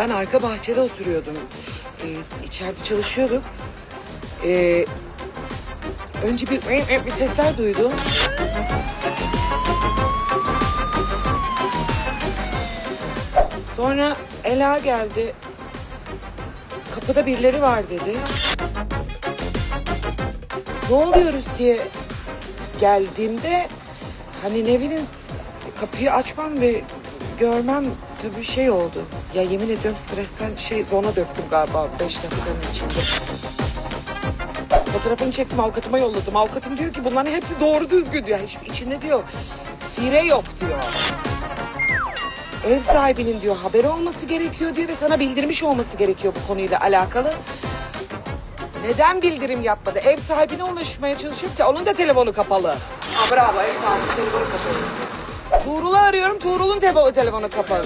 Ben arka bahçede oturuyordum. Ee, içeride çalışıyorduk. Ee, önce bir, bir sesler duydum. Sonra Ela geldi. Kapıda birileri var dedi. Ne oluyoruz diye geldiğimde hani ne bileyim kapıyı açmam ve görmem tabii şey oldu. Ya yemin ediyorum stresten şey zona döktüm galiba beş dakikanın içinde. Fotoğrafını çektim avukatıma yolladım. Avukatım diyor ki bunların hepsi doğru düzgün diyor. Hiç, içinde diyor fire yok diyor. Ev sahibinin diyor haberi olması gerekiyor diyor ve sana bildirmiş olması gerekiyor bu konuyla alakalı. Neden bildirim yapmadı? Ev sahibine ulaşmaya çalışıyorum ki onun da telefonu kapalı. Aa, bravo ev sahibi telefonu kapalı. Arıyorum Tuğrul'un telefonu, telefonu kapalı.